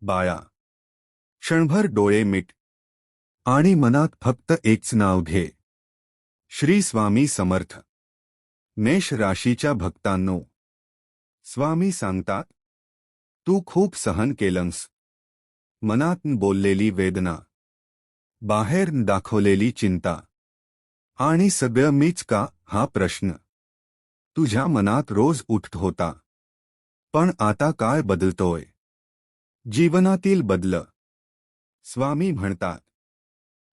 बाया. क्षणभर डोळे मिट आणि मनात फक्त एकच नाव घे. श्री स्वामी समर्थ. मेष राशीच्या भक्तांनो. स्वामी सांगतात तू खूप सहन केलंस. मनात बोललेली वेदना. बाहेर दाखवलेली चिंता. आणि सगळं मीच का हा प्रश्न. तुझ्या मनात रोज उठत होता. पण आता काय बदलतोय? जीवनातील बदल. स्वामी म्हणतात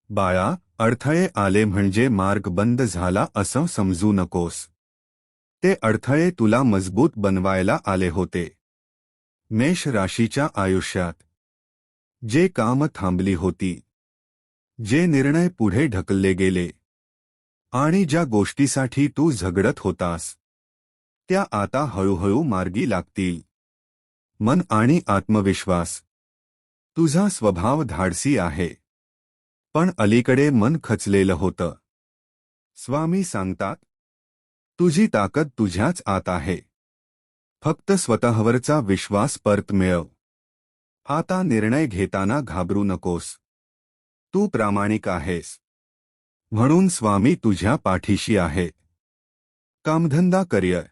बाळा अडथळे आले म्हणजे मार्ग बंद झाला असं समजू नकोस. ते अडथळे तुला मजबूत बनवायला आले होते. मेष राशीच्या आयुष्यात जे काम थांबली होती जे निर्णय पुढे ढकलले गेले आणि ज्या गोष्टीसाठी तू झगडत होतास त्या आता हळूहळू मार्गी लागतील. मन आणि आत्मविश्वास. तुझा स्वभाव धाडसी आहे. पण अलीकडे मन खचलेलं होतं. स्वामी सांगतात तुझी ताकद तुझ्याच आत आहे. फक्त स्वतःवरचा विश्वास परत मिळव. आता निर्णय घेताना घाबरू नकोस. तू प्रामाणिक आहेस. म्हणून स्वामी तुझ्या पाठीशी आहे. कामधंदा करिअर.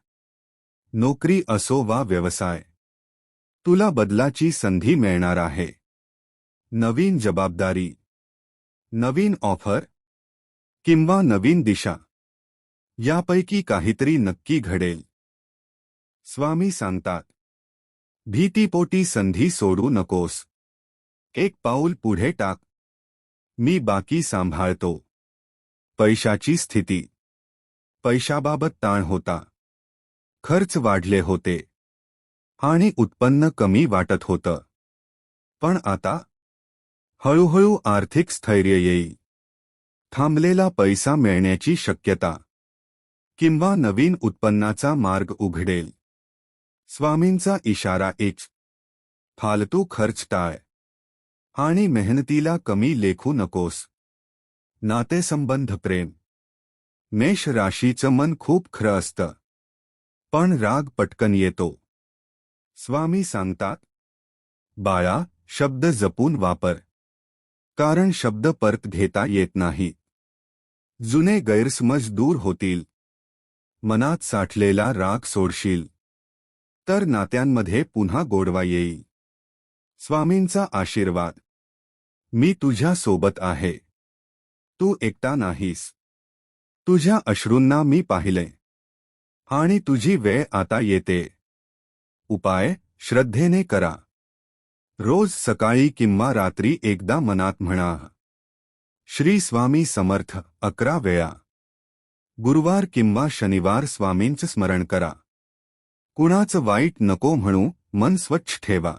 नोकरी असो वा व्यवसाय. तुला बदलाची संधी मिळणार आहे. नवीन जबाबदारी. नवीन ऑफर. किंवा नवीन दिशा. यापैकी काहीतरी नक्की घडेल. स्वामी सांगतात. भीतीपोटी संधी सोडू नकोस. एक पाऊल पुढे टाक. मी बाकी सांभाळतो. पैशाची स्थिती. पैशाबाबत ताण होता. खर्च वाढले होते. आणि उत्पन्न कमी वाटत होतं. पण आता हळूहळू आर्थिक स्थैर्य येईल. थांबलेला पैसा मिळण्याची शक्यता. किंवा नवीन उत्पन्नाचा मार्ग उघडेल. स्वामींचा इशारा एक. फालतू खर्च टाळ. आणि मेहनतीला कमी लेखू नकोस. नातेसंबंध प्रेम. मेष राशीचं मन खूप खरं असतं. पण राग पटकन येतो. स्वामी सांगतात बाळा शब्द जपून वापर. कारण शब्द परत घेता येत नाही. जुने गैरसमज दूर होतील. मनात साठलेला राग सोडशील. तर नात्यांमध्ये पुन्हा गोडवा येईल. स्वामींचा आशीर्वाद. मी तुझ्या सोबत आहे. तू एकटा नाहीस. तुझ्या अश्रूंना मी पाहिले. आणि तुझी वेळ आता येते. उपाय श्रद्धेने करा. रोज सकाळी किंवा रात्री एकदा मनात म्हणा. श्री स्वामी समर्थ अकरा वेळा. गुरुवार किंवा शनिवार स्वामींचं स्मरण करा. कुणाचं वाईट नको म्हणू मन स्वच्छ ठेवा.